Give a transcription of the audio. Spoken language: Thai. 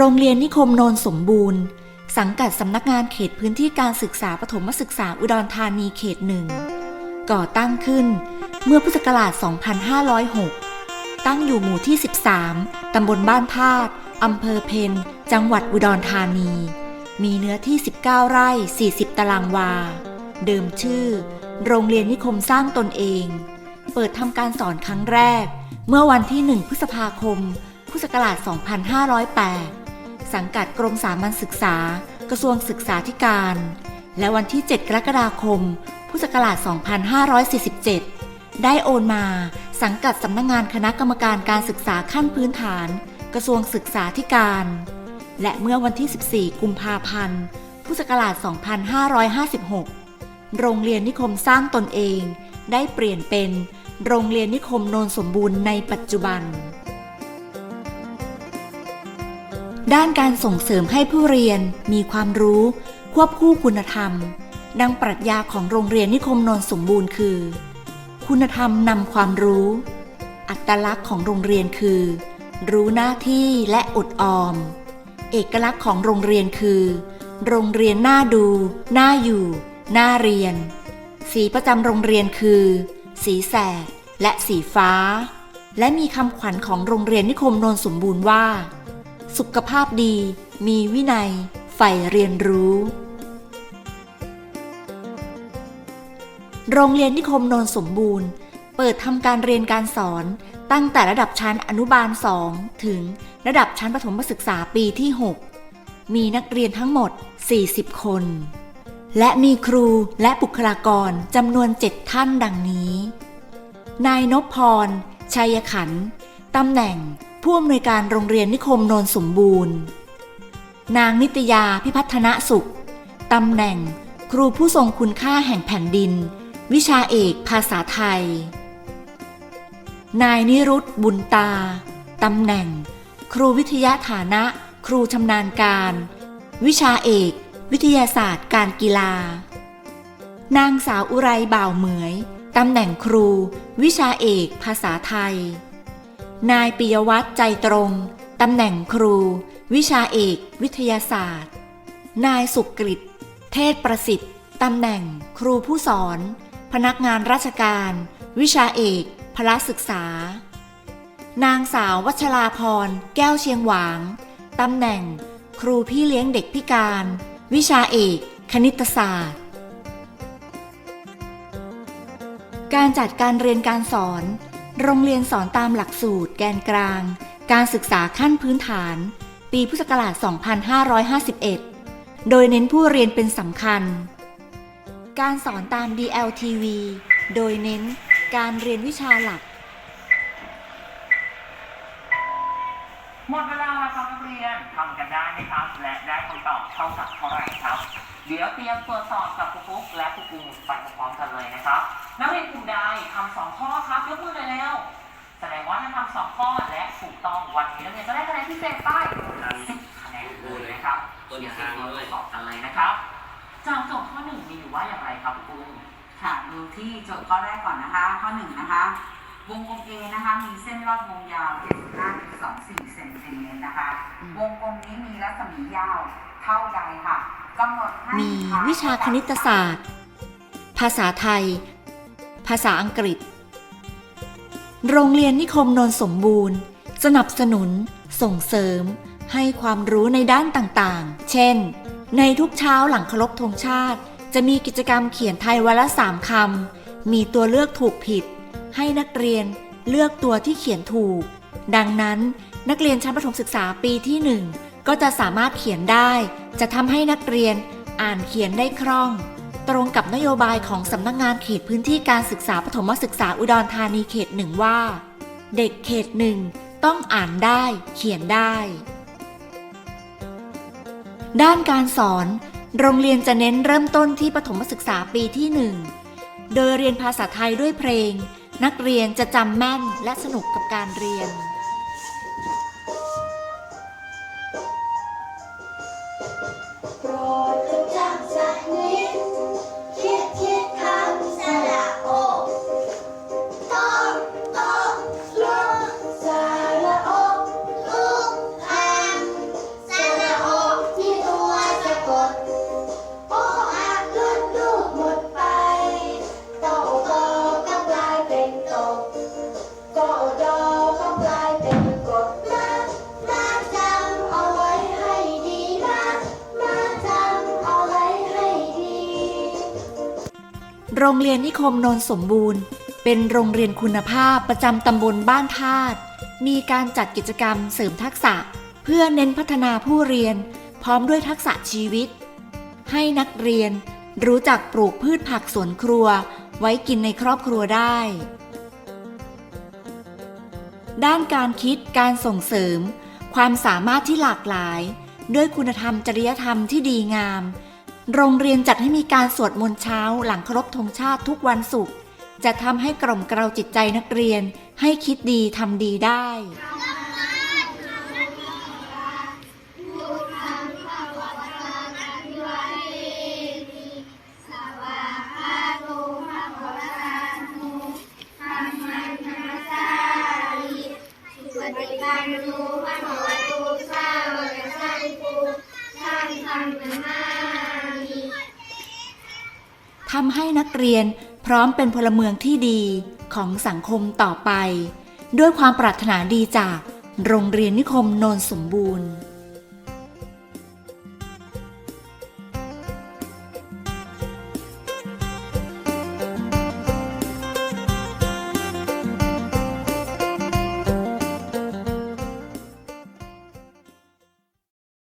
โรงเรียนนิคมโนนสมบูรณ์ สังกัดสำนักงานเขตพื้นที่การศึกษาปฐมศึกษาอุดรธานีเขตหนึ่งก่อตั้งขึ้นเมื่อพุทธศักราช 2506 ตั้งอยู่หมู่ที่ 13 ตำบลบ้านพาดอำเภอเพนจังหวัดอุดรธานี มีเนื้อที่ 19 ไร่ 40 ตารางวา เดิมชื่อ โรงเรียนนิคมสร้างตนเอง เปิดทำการสอนครั้งแรก เมื่อวันที่ 1 พฤษภาคม พุทธศักราช 2508 สังกัดกรมสามัญศึกษา กระทรวงศึกษาธิการ และวันที่ 7 กรกฎาคม พุทธศักราช 2547 ได้โอนมาสังกัดสำนักงงานคณะกรรมการการศึกษาขั้นพื้นฐาน กระทรวงศึกษาธิการ และเมื่อวันที่ 14 กุมภาพันธ์ พุทธศักราช 2556 โรงเรียนนิคมสร้างตนเอง ได้เปลี่ยนเป็นโรงเรียนนิคมโนนสมบูรณ์ในปัจจุบัน ด้านการส่งเสริมให้ผู้เรียนมีความรู้ ควบคู่คุณธรรม ดังปรัชญาของโรงเรียนนิคมนนสมบูรณ์คือ คุณธรรมนำความรู้ อัตลักษณ์ของโรงเรียนคือ รู้หน้าที่และอดออม เอกลักษณ์ของโรงเรียนคือ โรงเรียนน่าดูน่าอยู่น่าเรียน สีประจำโรงเรียนคือ สีแสดและสีฟ้า และมีคำขวัญของโรงเรียนนิคมนนสมบูรณ์ว่า สุขภาพดี มีวินัย ใฝ่เรียนรู้ โรงเรียนนิคมโนนสมบูรณ์ เปิดทำการเรียนการสอนตั้งแต่ระดับชั้นอนุบาล 2 ถึงระดับชั้นประถมศึกษาปีที่ 6 มีนักเรียนทั้งหมด 40 คน และมีครูและบุคลากรจำนวน 7 ท่านดังนี้ นายนพพร ชัยขันตำแหน่ง ผู้อำนวยการโรงเรียนนิคมโนนสมบูรณ์ นางนิตยาพิพัฒนสุขตำแหน่ง ครูผู้ทรงคุณค่าแห่งแผ่นดิน วิชาเอกภาษาไทย นายนิรุตบุญตาตำแหน่ง ครูวิทยาฐานะ ครูชำนาญการ วิชาเอก วิทยาศาสตร์ การกีฬา นางสาวอุไรบ่าวเหมยตำแหน่งครู วิชาเอก ภาษาไทย นายปิยวัฒน์ใจตรง ตำแหน่งครู วิชาเอก วิทยาศาสตร์ นายสุกฤตเทศประสิทธิ์ ตำแหน่ง ครูผู้สอน พนักงานราชการ วิชาเอกพละศึกษา นางสาววัชราพร แก้วเชียงหวาง ตำแหน่ง ครูพี่เลี้ยงเด็กพิการ วิชาเอก คณิตศาสตร์ การจัดการเรียนการสอน โรงเรียนสอนตามหลักสูตรแกนกลาง การศึกษาขั้นพื้นฐาน ปีพุทธศักราช 2551 โดยเน้นผู้เรียนเป็นสำคัญ การสอนตาม DLTV โดยเน้นการเรียนวิชาหลัก หมดเวลาแล้วครับนักเรียนทำกันได้ไหมครับ และได้คำตอบเท่ากับเท่าไหร่ครับ เดี๋ยวเตรียมตรวจสอบกับครูฟุ๊กและครูปูไปพร้อมๆกันเลยนะครับ นักเรียนกลุ่มใดทำสองข้อครับยกมือเลยเร็วแสดงว่าถ้าทำสองข้อและถูกต้องวันนี้นักเรียนจะได้คะแนนพิเศษไปสิบคะแนนเลยนะครับต้นเดี๋ยวทางเราเลตรยวจสอบกันเลยนะครับจากโจทย์ข้อหนึ่งมีอยู่ว่าอย่างไรครับครูปูค่ะดูที่โจทย์ข้อแรกก่อนนะคะ ข้อหนึ่งนะคะวงกลม A นะคะมีเส้นรอบวงยาว 75.24เซนติเมตรนะคะอืมวงกลมนี้มีรัศมียาวเท่าใดค่ะกำหนดให้มีทงวิชาคณิตศาสตร์ ภาษาไทย ภาษาอังกฤษ โรงเรียนนิคมนนสมบูรณ์ สนับสนุน ส่งเสริม ให้ความรู้ในด้านต่างๆ เช่น ในทุกเช้าหลังเคารพธงชาติ จะมีกิจกรรมเขียนไทยวันละสามคำ มีตัวเลือกถูกผิด ให้นักเรียนเลือกตัวที่เขียนถูก ดังนั้นนักเรียนชั้นประถมศึกษาปีที่ 1 ก็จะสามารถเขียนได้ จะทำให้นักเรียนอ่านเขียนได้คล่อง ตรงกับนโยบายของสำนักงานเขตพื้นที่การศึกษาปฐมศึกษาอุดรธานีเขตหนึ่งว่า เด็กเขตหนึ่งต้องอ่านได้ เขียนได้ ด้านการสอน โรงเรียนจะเน้นเริ่มต้นที่ปฐมศึกษาปีที่1โดยเรียนภาษาไทยด้วยเพลง นักเรียนจะจำแม่นและสนุกกับการเรียนโปรดจดจำสัก โรงเรียนนิคมนนสมบูรณ์ เป็นโรงเรียนคุณภาพประจำตำบลบ้านธาตุมีการจัดกิจกรรมเสริมทักษะ เพื่อเน้นพัฒนาผู้เรียน พร้อมด้วยทักษะชีวิต ให้นักเรียนรู้จักปลูกพืชผักสวนครัว ไว้กินในครอบครัวได้ ด้านการคิดการส่งเสริม ความสามารถที่หลากหลาย ด้วยคุณธรรมจริยธรรมที่ดีงาม โรงเรียนจัดให้มีการสวดมนต์เช้าหลังครบธงชาติทุกวันศุกร์จะทำให้กล่อมเกลาจิตใจนักเรียนให้คิดดีทำดีได้ ทำให้นักเรียนพร้อมเป็นพลเมืองที่ดีของสังคมต่อไป ด้วยความปรารถนาดีจากโรงเรียนนิคมโนนสมบูรณ์